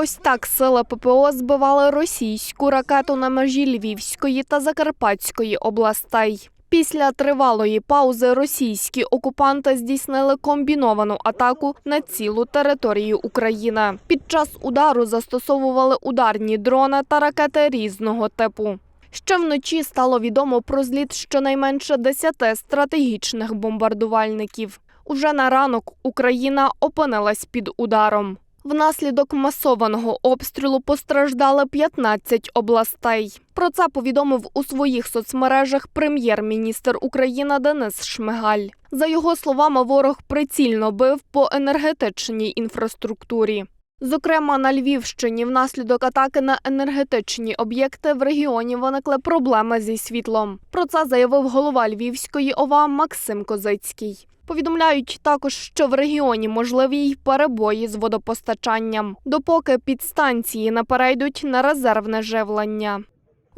Ось так сили ППО збивали російську ракету на межі Львівської та Закарпатської областей. Після тривалої паузи російські окупанти здійснили комбіновану атаку на цілу територію України. Під час удару застосовували ударні дрони та ракети різного типу. Ще вночі стало відомо про зліт щонайменше 10 стратегічних бомбардувальників. Уже на ранок Україна опинилась під ударом. Внаслідок масованого обстрілу постраждали 15 областей. Про це повідомив у своїх соцмережах прем'єр-міністр України Денис Шмигаль. За його словами, ворог прицільно бив по енергетичній інфраструктурі. Зокрема, на Львівщині внаслідок атаки на енергетичні об'єкти в регіоні виникли проблеми зі світлом. Про це заявив голова Львівської ОВА Максим Козицький. Повідомляють також, що в регіоні можливі й перебої з водопостачанням, допоки підстанції не перейдуть на резервне живлення.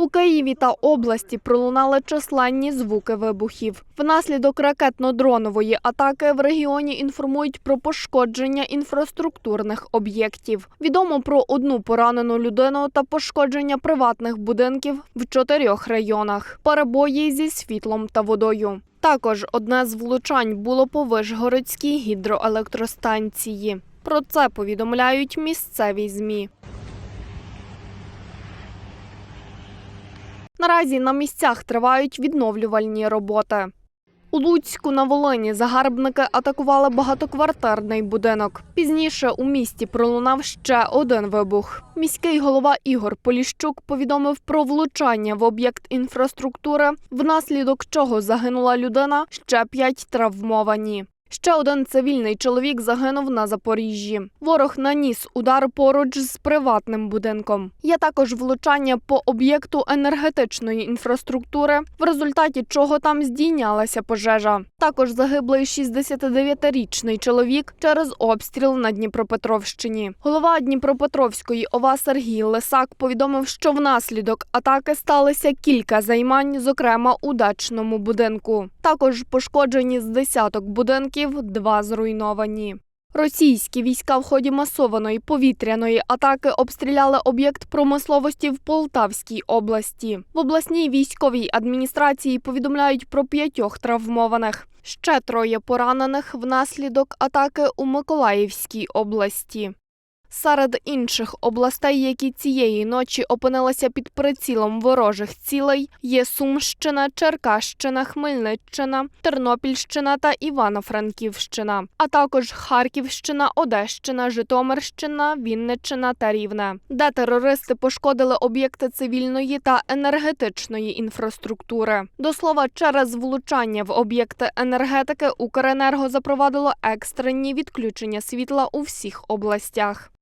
У Києві та області пролунали численні звуки вибухів. Внаслідок ракетно-дронової атаки в регіоні інформують про пошкодження інфраструктурних об'єктів. Відомо про одну поранену людину та пошкодження приватних будинків в чотирьох районах. Перебої зі світлом та водою. Також одне з влучань було по Вишгородській гідроелектростанції. Про це повідомляють місцеві змі. Наразі на місцях тривають відновлювальні роботи. У Луцьку на Волині загарбники атакували багатоквартирний будинок. Пізніше у місті пролунав ще один вибух. Міський голова Ігор Поліщук повідомив про влучання в об'єкт інфраструктури, внаслідок чого загинула людина, ще п'ять травмовані. Ще один цивільний чоловік загинув на Запоріжжі. Ворог наніс удар поруч з приватним будинком. Є також влучання по об'єкту енергетичної інфраструктури, в результаті чого там здійнялася пожежа. Також загиблий 69-річний чоловік через обстріл на Дніпропетровщині. Голова Дніпропетровської ОВА Сергій Лисак повідомив, що внаслідок атаки сталося кілька займань, зокрема у дачному будинку. Також пошкоджені з десяток будинків, два зруйновані. Російські війська в ході масованої повітряної атаки обстріляли об'єкт промисловості в Полтавській області. В обласній військовій адміністрації повідомляють про п'ятьох травмованих. Ще троє поранених внаслідок атаки у Миколаївській області. Серед інших областей, які цієї ночі опинилися під прицілом ворожих цілей, є Сумщина, Черкащина, Хмельниччина, Тернопільщина та Івано-Франківщина, а також Харківщина, Одещина, Житомирщина, Вінниччина та Рівне, де терористи пошкодили об'єкти цивільної та енергетичної інфраструктури. До слова, через влучання в об'єкти енергетики Укренерго запровадило екстрені відключення світла у всіх областях.